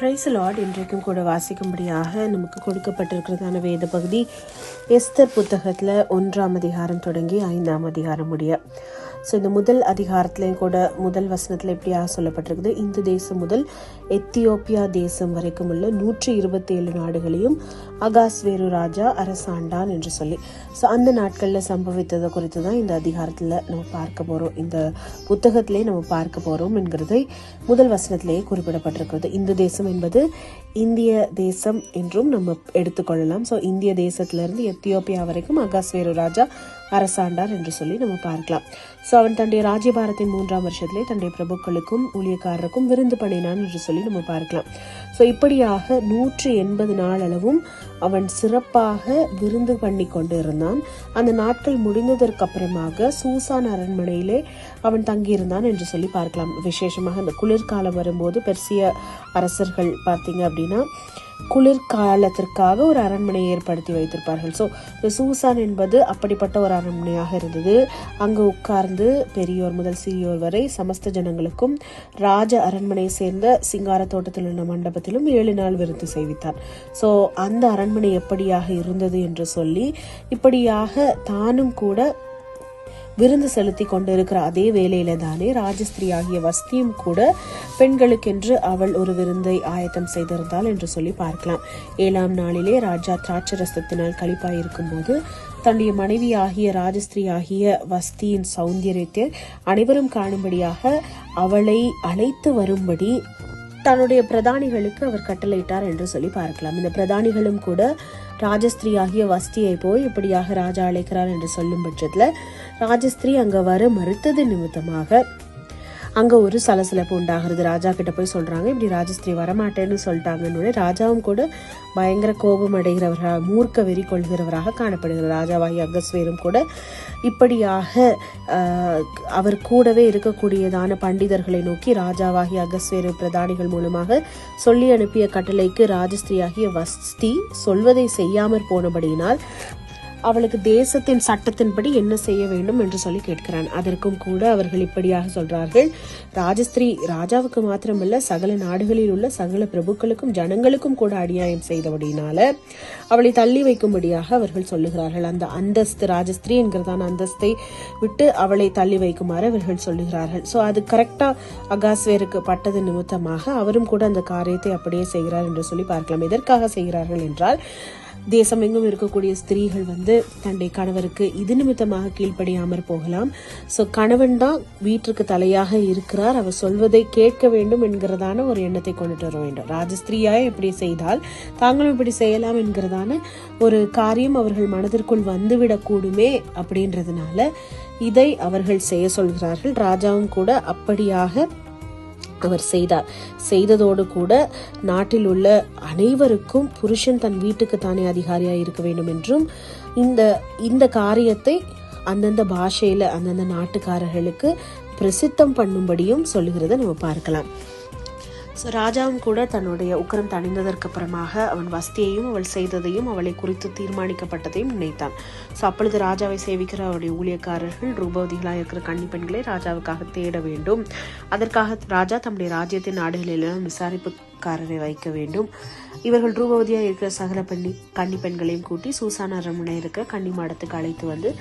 Price Lord இன்றைக்கும் கூட வாசிக்கும்படியாக நமக்கு கொடுக்கப்பட்டிருக்கிறதான வேத பகுதி எஸ்தர் புத்தகத்தில் ஒன்றாம் அதிகாரம் தொடங்கி ஐந்தாம் அதிகாரம் முடிய. ஸோ இந்த முதல் அதிகாரத்துலேயும் கூட முதல் வசனத்தில் எப்படியாக சொல்லப்பட்டிருக்குது? இந்த தேசம் முதல் எத்தியோப்பியா தேசம் வரைக்கும் உள்ள நூற்றி இருபத்தி ஏழு நாடுகளையும் அகாஸ்வேரு ராஜா அரசாண்டான் என்று சொல்லி. ஸோ அந்த நாட்களில் சம்பவித்ததை குறித்து தான் இந்த அதிகாரத்தில் நம்ம பார்க்க போகிறோம் இந்த புத்தகத்திலே நம்ம பார்க்க போகிறோம் என்கிறதை முதல் வசனத்திலேயே குறிப்பிடப்பட்டிருக்கிறது. இந்த தேசம் என்பது இந்திய தேசம் என்றும் நம்ம எடுத்துக்கொள்ளலாம். ஸோ இந்திய தேசத்திலிருந்து எத்தியோப்பியா வரைக்கும் அகாஸ்வேரு ராஜா அரசாண்டார் என்று சொல்லி நம்ம பார்க்கலாம். ஸோ அவன் தன்னுடைய ராஜ்யபாரத்தின் மூன்றாம் வருஷத்திலே தன்னுடைய பிரபுக்களுக்கும் ஊழியக்காரருக்கும் விருந்து பண்ணினான் என்று சொல்லி நம்ம பார்க்கலாம். ஸோ இப்படியாக நூற்றி எண்பது நாள் அளவும் அவன் சிறப்பாக விருந்து பண்ணி கொண்டு இருந்தான் அந்த நாட்கள் முடிந்ததற்கு அப்புறமாக சூசான் அரண்மனையிலே அவன் தங்கியிருந்தான் என்று சொல்லி பார்க்கலாம். விசேஷமாக அந்த குளிர்காலம் வரும்போது பெர்சிய அரசர்கள் பார்த்தீங்க அப்படின்னா குளிர்காலத்திற்காக ஒரு அரண்மனையை ஏற்படுத்தி வைத்திருப்பார்கள். ஸோ இந்த சூசான் என்பது அப்படிப்பட்ட ஒரு அரண்மனையாக இருந்தது. அங்கு உட்கார்ந்து பெரியோர் முதல் சிறியோர் வரை சமஸ்த ஜனங்களுக்கும் ராஜ அரண்மனையை சேர்ந்த சிங்கார தோட்டத்தில் உள்ள மண்டபத்திலும் ஏழு நாள் விருந்து செய்வித்தார். ஸோ அந்த அரண்மனை எப்படியாக இருந்தது என்று சொல்லி இப்படியாக தானும் கூட விருந்து செலுத்தி கொண்டிருக்கிற அதே வேளையில தானே ராஜஸ்திரி ஆகிய வஸ்தியும் கூட பெண்களுக்கென்று அவள் ஒரு விருந்தை ஆயத்தம் செய்திருந்தாள் என்று சொல்லி பார்க்கலாம். ஏழாம் நாளிலே ராஜா திராட்சரசத்தினால் கழிப்பாயிருக்கும் போது தன்னுடைய மனைவி ஆகிய ராஜஸ்திரி ஆகிய வஸ்தியின் சௌந்தரியத்தை அனைவரும் காணும்படியாக அவளை அழைத்து வரும்படி தன்னுடைய பிரதானிகளுக்கு அவர் கட்டளையிட்டார் என்று சொல்லி பார்க்கலாம். இந்த பிரதானிகளும் கூட ராஜஸ்திரீ ஆகிய வஸ்தியை போய் இப்படியாக ராஜா அழைக்கிறார் என்று சொல்லும் பட்சத்துல ராஜஸ்திரீ அங்க வர மறுத்தது நிமித்தமாக அங்க ஒரு சலசலப்பு உண்டாகிறது. ராஜா கிட்ட போய் சொல்றாங்க இப்படி ராஜஸ்திரி வரமாட்டேன்னு சொல்லிட்டாங்கன்னு ராஜாவும் கூட பயங்கர கோபம் அடைகிறவராக மூர்க்க வெறி கொள்கிறவராக காணப்படுகிறார். ராஜாவாகி அகஸ்வேரும் கூட இப்படியாக அவர் கூடவே இருக்கக்கூடியதான பண்டிதர்களை நோக்கி ராஜாவாகி அகஸ்வேரு பிரதானிகள் மூலமாக சொல்லி அனுப்பிய கட்டளைக்கு ராஜஸ்திரியாகிய வஸ்தி சொல்வதை செய்யாமற் போனபடியினால் அவளுக்கு தேசத்தின் சட்டத்தின்படி என்ன செய்ய வேண்டும் என்று சொல்லி கேட்கிறான். அதற்கும் கூட அவர்கள் இப்படியாக சொல்றார்கள். ராஜஸ்திரீ ராஜாவுக்கு மாத்திரமல்ல சகல நாடுகளில் உள்ள சகல பிரபுக்களுக்கும் ஜனங்களுக்கும் கூட அநியாயம் செய்தபடினால அவளை தள்ளி வைக்கும்படியாக அவர்கள் சொல்லுகிறார்கள். அந்த அந்தஸ்து ராஜஸ்திரீ என்கிறதான அந்தஸ்தை விட்டு அவளை தள்ளி வைக்குமாறு அவர்கள் சொல்லுகிறார்கள். ஸோ அது கரெக்டா அகாஸ்வேருக்கு பட்டது நிமித்தமாக அவரும் கூட அந்த காரியத்தை அப்படியே செய்கிறார் என்று சொல்லி பார்க்கலாம். எதற்காக செய்கிறார்கள் என்றால் தேசம் எங்கும் இருக்கக்கூடிய ஸ்திரீகள் வந்து தன்னுடைய கணவருக்கு இது நிமித்தமாக கீழ்ப்படியாமற் போகலாம். ஸோ கணவன் தான் வீட்டிற்கு தலையாக இருக்கிறார். அவர் சொல்வதை கேட்க வேண்டும் என்கிறதான ஒரு எண்ணத்தை கொண்டுட்டு வர வேண்டும். ராஜஸ்திரீயாக இப்படி செய்தால் தாங்களும் இப்படி செய்யலாம் என்கிறதான ஒரு காரியம் அவர்கள் மனதிற்குள் வந்துவிடக்கூடுமே அப்படின்றதுனால இதை அவர்கள் செய்ய சொல்கிறார்கள். ராஜாவும் கூட அப்படியாக அவர் செய்தார். செய்ததோடு கூட நாட்டில் உள்ள அனைவருக்கும் புருஷன் தன் வீட்டுக்கு தானே அதிகாரியாக இருக்க வேண்டும் என்றும் இந்த இந்த காரியத்தை அந்தந்த பாஷையில் அந்தந்த நாட்டுக்காரர்களுக்கு பிரசித்தம் பண்ணும்படியும் சொல்லுகிறத நம்ம பார்க்கலாம். ஸோ ராஜாவும் கூட தன்னுடைய உக்கரம் தணிந்ததற்கு அப்புறமாக அவன் வஸ்தியையும் அவள் செய்ததையும் அவளை குறித்து தீர்மானிக்கப்பட்டதையும் நினைத்தான். ஸோ அப்பொழுது ராஜாவை சேவிக்கிற அவருடைய ஊழியக்காரர்கள் ரூபவதிகளாக இருக்கிற கன்னி பெண்களை ராஜாவுக்காக தேட வேண்டும். அதற்காக ராஜா தம்முடைய ராஜ்யத்தின் நாடுகளிலெல்லாம் விசாரிப்புக்காரரை வைக்க வேண்டும். இவர்கள் ரூபவதியாக இருக்கிற சகல பெண்ணி கன்னி பெண்களையும் கூட்டி சூசான அரண்மனை இருக்கிற கன்னி மாடத்துக்கு அழைத்து வந்து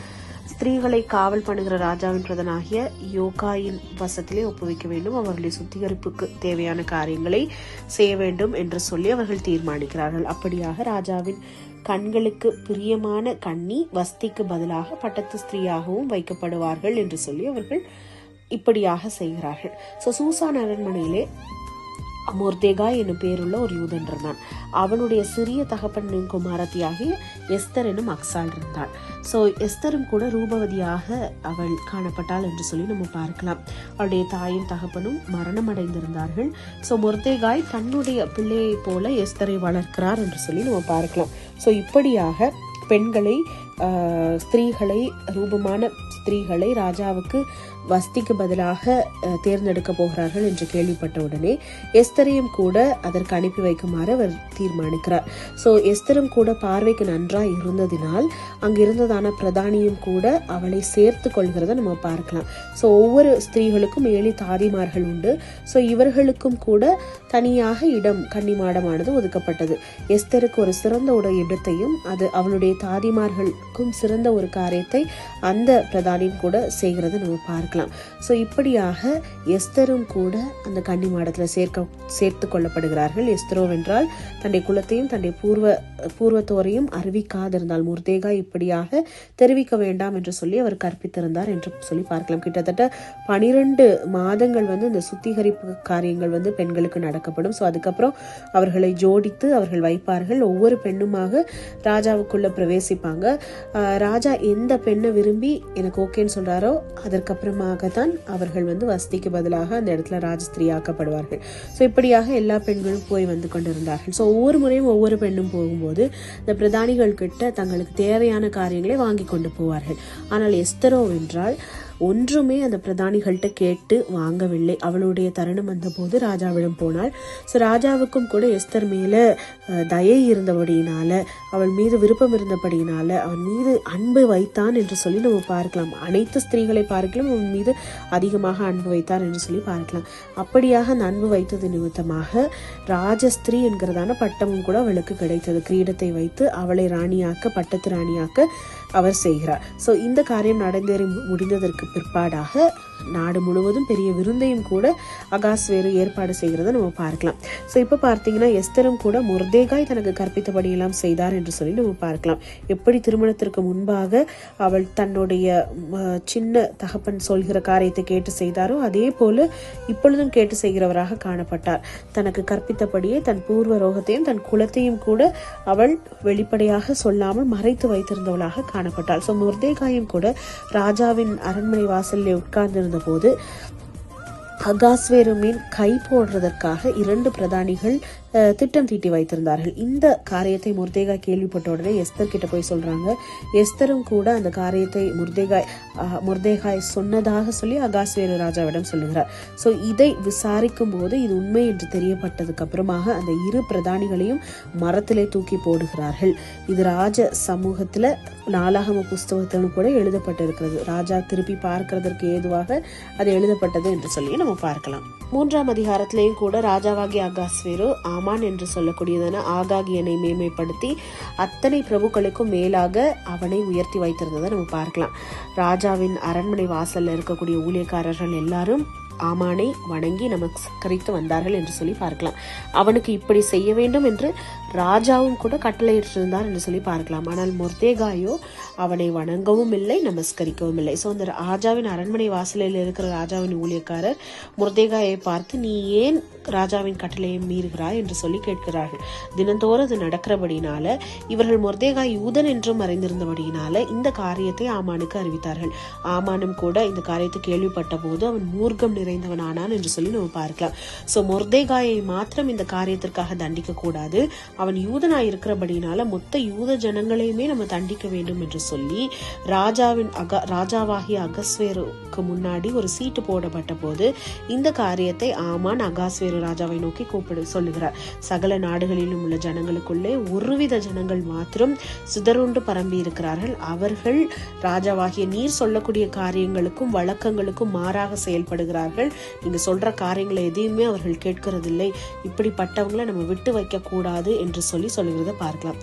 ஸ்திரீகளை காவல் பண்ணுகிற ராஜாவின் பிரதனாகிய யோகாயின் வசத்திலே ஒப்புவிக்க வேண்டும். அவர்களை சுத்திகரிப்புக்கு தேவையான காரியங்களை செய்ய வேண்டும் என்று சொல்லி அவர்கள் தீர்மானிக்கிறார்கள். அப்படியாக ராஜாவின் கண்களுக்கு பிரியமான கண்ணி வஸ்திக்கு பதிலாக பட்டத்து ஸ்திரீயாகவும் வைக்கப்படுவார்கள் என்று சொல்லி அவர்கள் இப்படியாக செய்கிறார்கள். ஸோ சூசான் அரண்மனையிலே மோர்தேகாய் என்னும் பேருள்ள ஒரு யூதன் இருந்தான். அவனுடைய சிறிய தகப்பனின் குமாரத்தியாகி எஸ்தர் என்னும் அக்சால் இருந்தாள் ஸோ எஸ்தரும் கூட ரூபவதியாக அவள் காணப்பட்டாள் என்று சொல்லி நம்ம பார்க்கலாம். அவளுடைய தாயும் தகப்பனும் மரணம் அடைந்திருந்தார்கள் ஸோ மொர்தேகாய் தன்னுடைய பிள்ளையை போல எஸ்தரை வளர்க்கிறார் என்று சொல்லி நம்ம பார்க்கலாம். ஸோ இப்படியாக பெண்களை ஸ்திரீகளை ரூபமான ஸ்திரீகளை ராஜாவுக்கு வஸ்திக்கு பதிலாக தேர்ந்தெடுக்க போகிறார்கள் என்று கேள்விப்பட்ட உடனே எஸ்தரையும் கூட அதற்கு அனுப்பி வைக்குமாறு அவர் தீர்மானிக்கிறார். ஸோ எஸ்தரும் கூட பார்வைக்கு நன்றாக இருந்ததினால் அங்கு இருந்ததான பிரதானியும் கூட அவளை சேர்த்து கொள்கிறத நம்ம பார்க்கலாம். ஸோ ஒவ்வொரு ஸ்திரீகளுக்கும் ஏழு தாதிமார்கள் உண்டு. ஸோ இவர்களுக்கும் கூட தனியாக இடம் கன்னிமாடமானது ஒதுக்கப்பட்டது. எஸ்தருக்கு ஒரு சிறந்த ஒரு இடத்தையும் அது அவளுடைய தாதிமார்களுக்கும் சிறந்த ஒரு காரியத்தை அந்த பிரதானியும் கூட செய்கிறத நம்ம பார்க்கலாம். ஸோ இப்படியாக எஸ்தரும் கூட அந்த கன்னி மாடத்தில் சேர்க்க சேர்த்து கொள்ளப்படுகிறார்கள். எஸ்தரோ என்றால் தன்னுடைய குலத்தையும் தன்னுடைய பூர்வ பூர்வத்தோரையும் அறிவிக்காதிருந்தால் முர்தேகா இப்படியாக தெரிவிக்க வேண்டாம் என்று சொல்லி அவர் கற்பித்திருந்தார் என்று சொல்லி பார்க்கலாம். கிட்டத்தட்ட பனிரெண்டு மாதங்கள் வந்து இந்த சுத்திகரிப்பு காரியங்கள் வந்து பெண்களுக்கு நடக்கப்படும். ஸோ அதுக்கப்புறம் அவர்களை ஜோடித்து அவர்கள் வைப்பார்கள். ஒவ்வொரு பெண்ணுமாக ராஜாவுக்குள்ள பிரவேசிப்பாங்க. ராஜா எந்த பெண்ணை விரும்பி எனக்கு ஓகேன்னு சொல்றாரோ அதற்கப்புறமாக தான் அவர்கள் வந்து வசதிக்கு பதிலாக அந்த இடத்துல ராஜஸ்திரியாக்கப்படுவார்கள். ஸோ இப்படியாக எல்லா பெண்களும் போய் வந்து கொண்டிருந்தார்கள். ஸோ ஒவ்வொரு முறையும் ஒவ்வொரு பெண்ணும் போகும்போது இந்த பிரதானிகள் கிட்ட தங்களுக்கு தேவையான காரியங்களை வாங்கி கொண்டு போவார்கள். ஆனால் எஸ்தரோ என்றால் ஒன்றுமே அந்த பிரதானிகள்கிட்ட கேட்டு வாங்கவில்லை. அவளுடைய தருணம் வந்தபோது ராஜாவிடம் போனாள். ஸோ ராஜாவுக்கும் கூட எஸ்தர் மேல தயை இருந்தபடியினால அவள் மீது விருப்பம் இருந்தபடியினால அவன் மீது அன்பு வைத்தான் என்று சொல்லி நம்ம பார்க்கலாம். அனைத்து ஸ்திரீகளை பார்க்கலாம் அவன் மீது அதிகமாக அன்பு வைத்தார் என்று சொல்லி பார்க்கலாம். அப்படியாக அந்த அன்பு வைத்தது நிமித்தமாக ராஜஸ்திரீ என்கிறதான பட்டமும் கூட அவளுக்கு கிடைத்தது. கிரீடத்தை வைத்து அவளை ராணியாக்க பட்டத்து ராணியாக்க அவர் செய்கிறார். ஸோ இந்த காரியம் நடந்தேறி மு- முடிந்ததற்கு பிற்பாடாக நாடு முழுவதும் பெரிய விருந்தையும் கூட அகாஸ்வேரு ஏற்பாடு செய்கிறத நம்ம பார்க்கலாம். ஸோ இப்போ பார்த்தீங்கன்னா எஸ்தரும் கூட முர்தேகாய் தனக்கு கற்பித்தபடி எல்லாம் செய்தார் என்று சொல்லி நம்ம பார்க்கலாம். எப்படி திருமணத்திற்கு முன்பாக அவள் தன்னுடைய சின்ன தகப்பன் சொல்கிற காரியத்தை கேட்டு செய்தாரோ அதே போல இப்பொழுதும் கேட்டு செய்கிறவராக காணப்பட்டார். தனக்கு கற்பித்தபடியே தன் பூர்வ ரோகத்தையும் தன் குலத்தையும் கூட அவள் வெளிப்படையாக சொல்லாமல் மறைத்து வைத்திருந்தவளாக காணப்பட்டாள். ஸோ முர்தேகாயும் கூட ராஜாவின் அரண்மனை வாசலில் உட்கார்ந்து போது அகாஸ்வேருமின் கை போடுறதற்காக இரண்டு பிரதானிகள் திட்டம் தீட்டி வைத்திருந்தார்கள். இந்த காரியத்தை முர்தேகா கேள்விப்பட்ட உடனே எஸ்தர் கிட்ட போய் சொல்றாங்க. எஸ்தரும் கூட அந்த காரியத்தை முர்தேகாய் முர்தேகாய் சொன்னதாக சொல்லி அகாஸ்வேரு ராஜாவிடம் சொல்லுகிறார். ஸோ இதை விசாரிக்கும் போது இது உண்மை என்று தெரியப்பட்டதுக்கு அப்புறமாக அந்த இரு பிரதானிகளையும் மரத்திலே தூக்கி போடுகிறார்கள். இது ராஜ சமூகத்தில் நாலாகம புஸ்தகத்திலும் கூட எழுதப்பட்டிருக்கிறது. ராஜா திருப்பி பார்க்கிறதற்கு ஏதுவாக அது எழுதப்பட்டது என்று சொல்லி நம்ம பார்க்கலாம். மூன்றாம் அதிகாரத்திலேயும் கூட ராஜாவாகிய அகாஸ்வேரு ஆமான் என்று சொல்லக்கூடியதான ஆகாகியனை மேன்மைப்படுத்தி அத்தனை பிரபுக்களுக்கும் மேலாக அவனை உயர்த்தி வைத்திருந்ததை நம்ம பார்க்கலாம். ராஜாவின் அரண்மனை வாசலில் இருக்கக்கூடிய ஊழியக்காரர்கள் எல்லாரும் ஆமானை வணங்கி நமஸ்கரித்து வந்தார்கள் என்று சொல்லி பார்க்கலாம். அவனுக்கு இப்படி செய்ய வேண்டும் என்று ராஜாவும் கூட கட்டளையிட்டிருந்தார் என்று சொல்லி பார்க்கலாம். ஆனால் மொர்தேகாயோ அவனை வணங்கவும் இல்லை நமஸ்கரிக்கவும் இல்லை. ஸோ அந்த ராஜாவின் அரண்மனை வாசலில் இருக்கிற ராஜாவின் ஊழியக்காரர் முர்தேகாயை பார்த்து நீ ஏன் ராஜாவின் கட்டளையை மீறுகிறாய்? என்று சொல்லி கேட்கிறார்கள். தினந்தோறும் அது நடக்கிறபடினால இவர்கள் மொர்தேகாய் யூதன் என்றும் அறிந்திருந்தபடியினால இந்த காரியத்தை ஆமானுக்கு அறிவித்தார்கள். ஆமானும் கூட இந்த காரியத்தை கேள்விப்பட்ட போது அவன் மூர்க்கம் நிறைந்தவன் ஆனான் என்று சொல்லி நம்ம பார்க்கலாம். ஸோ முர்தேகாயை மாத்திரம் இந்த காரியத்திற்காக தண்டிக்க கூடாது. அவன் யூதனாய் இருக்கிறபடினால மொத்த யூத ஜனங்களையுமே நம்ம தண்டிக்க வேண்டும் என்று சொல்லி ராஜாவின் அக ராஜாவாகிய அகஸ்வேருக்கு முன்னாடி ஒரு சீட்டு போடப்பட்ட போது இந்த காரியத்தை ஆமான் அகாஸ்வேரு ராஜாவை நோக்கி கூப்பிடு சொல்லுகிறார். சகல நாடுகளிலும் உள்ள ஜனங்களுக்குள்ளே ஒருவித ஜனங்கள் மாத்திரம் சுதருண்டு பரம்பி இருக்கிறார்கள். அவர்கள் ராஜாவாகிய நீர் சொல்லக்கூடிய காரியங்களுக்கும் வழக்கங்களுக்கும் மாறாக செயல்படுகிறார்கள். நீங்க சொல்ற காரியங்களை எதையுமே அவர்கள் கேட்கறதில்லை. இப்படிப்பட்டவங்களை நம்ம விட்டு வைக்க கூடாது என்று சொல்லி சொல்லுகிறத பார்க்கலாம்.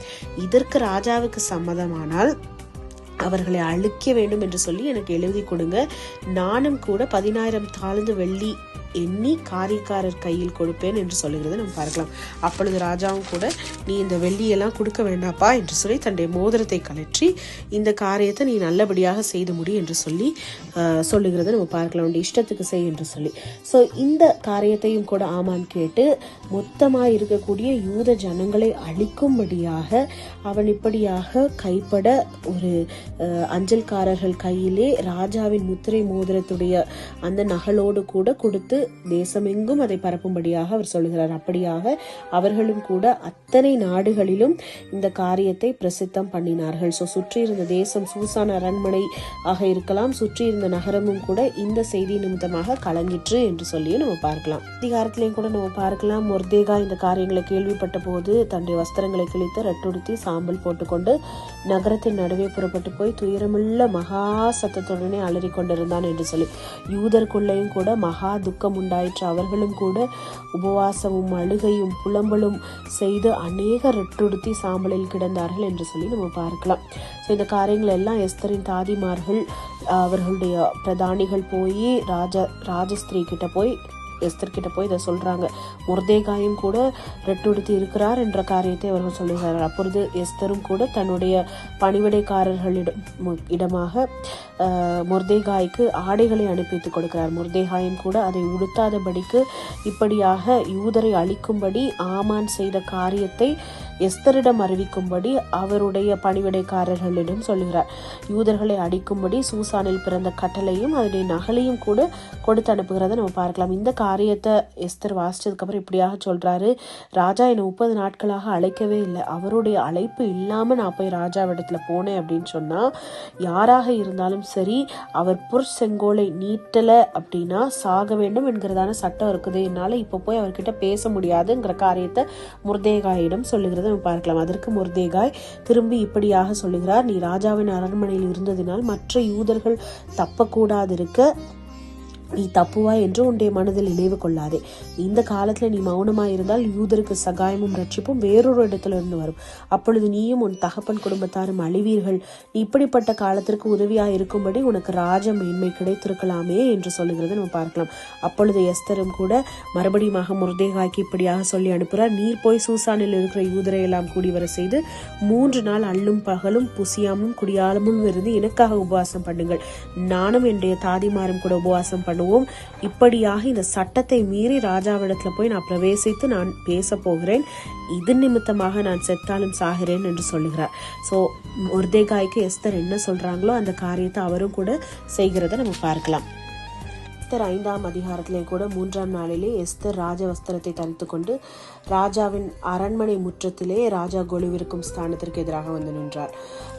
இதற்கு ராஜாவுக்கு சம்மதமானால் அவர்களை அழிக்க வேண்டும் என்று சொல்லி எனக்கு எழுதி கொடுங்க. நானும் கூட பதினாயிரம் தாழ்ந்து வெள்ளி எண்ணி காரியக்காரர் கையில் கொடுப்பேன் என்று சொல்லுகிறத நம்ம பார்க்கலாம். அப்பொழுது ராஜாவும் கூட நீ இந்த வெள்ளியெல்லாம் கொடுக்க வேண்டாப்பா என்று சொல்லி தன்னுடைய மோதிரத்தை கலற்றி இந்த காரியத்தை நீ நல்லபடியாக செய்து முடி என்று சொல்லி சொல்லுகிறத நம்ம பார்க்கலாம். உடைய இஷ்டத்துக்கு செய் என்று சொல்லி. ஸோ இந்த காரியத்தையும் கூட ஆமான் கேட்டு மொத்தமாக இருக்கக்கூடிய யூத ஜனங்களை அழிக்கும்படியாக அவன் இப்படியாக கைப்பட ஒரு அஞ்சல்காரர்கள் கையிலே ராஜாவின் முத்திரை மோதிரத்துடைய அந்த நகலோடு கூட கொடுத்து தேசமெங்கும் அதை பரப்பும்படியாக அவர் சொல்லுகிறார். அப்படியாக அவர்களும் கூட அத்தனை நாடுகளிலும் இந்த காரியத்தை பிரசித்தம் பண்ணினார்கள். ஸோ சுற்றி இருந்த தேசம் சூசான் அரண்மனை ஆக இருக்கலாம் சுற்றி இருந்த நகரமும் கூட இந்த செய்தி நிமித்தமாக கலங்கிற்று என்று சொல்லியும் நம்ம பார்க்கலாம். அதிகாரத்திலையும் கூட நம்ம பார்க்கலாம். மொர்தேகா இந்த காரியங்களை கேள்விப்பட்ட போது தன்னுடைய வஸ்திரங்களை கிழித்து ரட்டுடுத்தி சாம்பல் போட்டுக்கொண்டு நகரத்தின் நடுவே புறப்பட்டு போய் துயரமுள்ள மகா சத்தத்துடனே அலறி கொண்டிருந்தான் என்று சொல்லி யூதருக்குள்ளேயும் கூட மகா துக்கம் உண்டாயிற்று அவர்களும் கூட உபவாசமும் அழுகையும் புலம்பலும் செய்து அநேக ரெட்டுடுத்தி சாம்பலில் கிடந்தார்கள் என்று சொல்லி நம்ம பார்க்கலாம். ஸோ இந்த காரியங்கள் எல்லாம் எஸ்தரின் தாதிமார்கள் அவர்களுடைய பிரதானிகள் போய் ராஜ ராஜஸ்திரீ கிட்ட போய் எஸ்தர்கிட்ட போய் இதை சொல்கிறாங்க முர்தேகாயும் கூட ரெட்டுடுத்தி இருக்கிறார் என்ற காரியத்தை அவர்கள் சொல்லுகிறார்கள். அப்பொழுது எஸ்தரும் கூட தன்னுடைய பணிவிடைக்காரர்களிடம் இடமாக முர்தேகாய்க்கு ஆடைகளை அனுப்பித்து கொடுக்கிறார். முர்தேகாயும் கூட அதை உடுத்தாதபடிக்கு இப்படியாக யூதரை அழிக்கும்படி ஆமான் செய்த காரியத்தை எஸ்தரிடம் அறிவிக்கும்படி அவருடைய பணிவிடைக்காரர்களிடம் சொல்கிறார். யூதர்களை அடிக்கும்படி சூசானில் பிறந்த கட்டளையும் அதனுடைய நகலையும் கூட கொடுத்து அனுப்புகிறத நம்ம பார்க்கலாம். இந்த காரியத்தை எஸ்தர் வாசிச்சதுக்கப்புறம் இப்படியாக சொல்றாரு. ராஜா என்னை முப்பது நாட்களாக அழைக்கவே இல்லை. அவருடைய அழைப்பு இல்லாம நான் போய் ராஜாவிடத்துல போனேன் அப்படின்னு சொன்னா யாராக இருந்தாலும் சரி அவர் புற் செங்கோலை நீட்டல அப்படின்னா சாக வேண்டும் என்கிறதான சட்டம் இருக்குது. என்னால இப்ப போய் அவர்கிட்ட பேச முடியாதுங்கிற காரியத்தை முர்தேகாயிடம் சொல்லுகிறது. நம்ம பார்க்கலாம். அதற்கு முர்தேகாய் திரும்பி இப்படியாக சொல்லுகிறார். நீ ராஜாவின் அரண்மனையில் இருந்ததினால் மற்ற யூதர்கள் தப்பக்கூடாதிருக்க. நீ தப்புவாய் என்று உன்னுடைய மனதில் நினைவு கொள்ளாதே. இந்த காலத்துல நீ மௌனமாக இருந்தால் யூதருக்கு சகாயமும் ரட்சிப்பும் வேறொரு இடத்திலிருந்து வரும். அப்பொழுது நீயும் உன் தகப்பன் குடும்பத்தாரும் அழிவீர்கள். நீ இப்படிப்பட்ட காலத்திற்கு உதவியாக இருக்கும்படி உனக்கு ராஜ மேன்மை கிடைத்திருக்கலாமே என்று சொல்லுகிறது நம்ம பார்க்கலாம். அப்பொழுது எஸ்தரும் கூட மறுபடியுமாக முர்தேகாய்க்கு இப்படியாக சொல்லி அனுப்புகிறார். நீர் போய் சூசானில் இருக்கிற யூதரை எல்லாம் கூடி வர செய்து மூன்று நாள் அள்ளும் பகலும் புசியாமும் குடியாலமும் இருந்து எனக்காக உபவாசம் பண்ணுங்கள். நானும் என்னுடைய தாதிமாரும் கூட உபவாசம் பண்ண பண்ணுவோம் இப்படியாக இந்த சட்டத்தை மீறி ராஜாவிடத்துல போய் நான் பிரவேசித்து நான் பேச போகிறேன். இது நிமித்தமாக நான் செத்தாலும் சாகிறேன் என்று சொல்லுகிறார். ஸோ முர்தேகாய்க்கு எஸ்தர் என்ன சொல்றாங்களோ அந்த காரியத்தை அவரும் கூட செய்கிறத நம்ம பார்க்கலாம். எஸ்தர் ஐந்தாம் அதிகாரத்திலேயும் கூட மூன்றாம் நாளிலே எஸ்தர் ராஜ வஸ்திரத்தை தரித்து கொண்டு ராஜாவின் அரண்மனை முற்றத்திலே ராஜா கொலுவிருக்கும் ஸ்தானத்திற்கு எதிராக வந்து நின்றார்.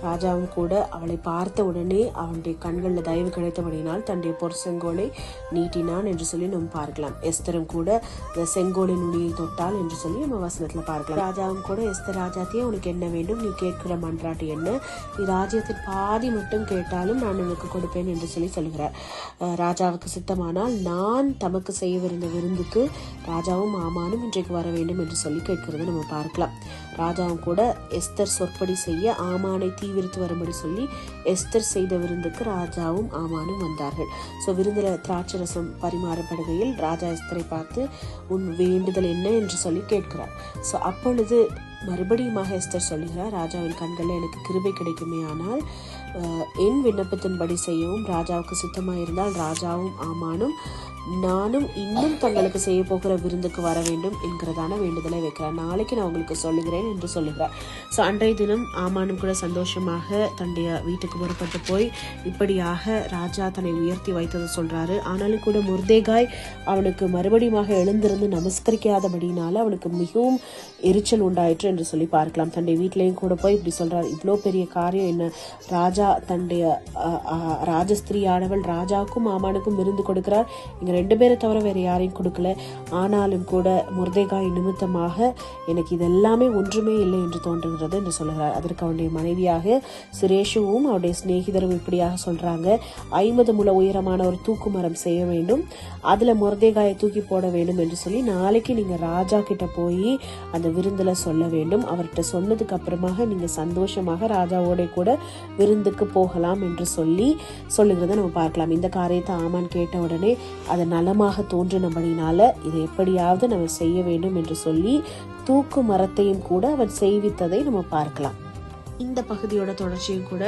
ராஜாவும் கூட அவளை பார்த்த உடனே அவனுடைய கண்களில் தயவு கிடைத்தபடினால் தன்னுடைய பொற்செங்கோலை நீட்டினான் என்று சொல்லி நம்ம பார்க்கலாம். எஸ்தரும் கூட செங்கோலின் நுனியை தொட்டால் என்று சொல்லி நம்ம வசனத்தில் பார்க்கலாம். ராஜாவும் கூட எஸ்தர் ராஜாத்தையே உனக்கு என்ன வேண்டும்? நீ கேட்கிற மன்றாட்டு என்ன? நீ ராஜ்யத்தின் பாதி மட்டும் கேட்டாலும் நான் உனக்கு கொடுப்பேன் என்று சொல்லி சொல்கிறார். ராஜாவுக்கு சித்தம் சித்தமானால் நான் தமக்கு செய்யவிருந்த விருந்துக்கு ராஜாவும் ஆமானும் இன்றைக்கு வர வேண்டும் என்று சொல்லி கேட்கிறத நம்ம பார்க்கலாம். ராஜாவும் கூட எஸ்தர் சொற்படி செய்ய ஆமானை தீவிரித்து வரும்படி சொல்லி எஸ்தர் செய்த விருந்துக்கு ராஜாவும் ஆமானும் வந்தார்கள். ஸோ விருந்தில் திராட்சரசம் பரிமாறப்படுகையில் ராஜா எஸ்தரை பார்த்து உன் வேண்டுதல் என்ன? என்று சொல்லி கேட்கிறார். ஸோ அப்பொழுது மறுபடியுமாக எஸ்தர் சொல்லுகிறார் ராஜாவின் கண்களில் எனக்கு கிருபை கிடைக்குமே ஆனால் என் விண்ணப்பத்தின்படி செய்யவும் ராஜாவுக்கு சுத்தமாக இருந்தால் ராஜாவும் ஆமானும் நானும் இன்னும் தங்களுக்கு செய்ய போகிற விருந்துக்கு வர வேண்டும் என்கிறதான வேண்டுதலை வைக்கிறார். நாளைக்கு நான் உங்களுக்கு சொல்லுகிறேன் என்று சொல்லுகிறார். ஸோ அன்றைய தினம் ஆமானும் கூட சந்தோஷமாக தன்னுடைய வீட்டுக்கு புறப்பட்டு போய் இப்படியாக ராஜா தன்னை உயர்த்தி வைத்ததை சொல்றாரு. ஆனாலும் கூட முர்தேகாய் அவனுக்கு மறுபடியுமாக எழுந்திருந்து நமஸ்கரிக்காதபடினால அவனுக்கு மிகவும் எரிச்சல் உண்டாயிற்று என்று சொல்லி பார்க்கலாம். தன்னுடைய வீட்டிலையும் கூட போய் இப்படி சொல்றாரு. இவ்வளோ பெரிய காரியம் என்ன? ராஜா தன்னுடைய ராஜஸ்திரியானவள் ராஜாவுக்கும் ஆமானுக்கும் விருந்து கொடுக்கிறார். இங்க ரெண்டு பேரை தவிர வேற யாரையும் கொடுக்கல. ஆனாலும் கூட முர்தேகாய் நிமித்தமாக எனக்கு இதெல்லாமே ஒன்றுமே இல்லை என்று தோன்றுகிறது என்று சொல்லுகிறார் அதற்கு அவனுடைய மனைவியாக சுரேஷுவும் அவருடைய சிநேகிதரும் இப்படியாக சொல்றாங்க. ஐம்பது முல உயரமான ஒரு தூக்கு மரம் செய்ய வேண்டும். அதுல முர்தேகாயை தூக்கி போட வேண்டும் என்று சொல்லி நாளைக்கு நீங்க ராஜா கிட்ட போய் அந்த விருந்துல சொல்ல வேண்டும். அவர்கிட்ட சொன்னதுக்கு அப்புறமாக நீங்க சந்தோஷமாக ராஜாவோட கூட விருந்து விருந்துக்கு போகலாம் என்று சொல்லி சொல்லுகிறத நம்ம பார்க்கலாம். இந்த காரியத்தை ஆமான் கேட்ட உடனே அது நலமாக தோன்றினபடினால இதை எப்படியாவது நம்ம செய்ய வேண்டும் என்று சொல்லி தூக்கு மரத்தையும் கூட அவன் செய்வித்ததை நம்ம பார்க்கலாம். இந்த பகுதியோட தொடர்ச்சியும் கூட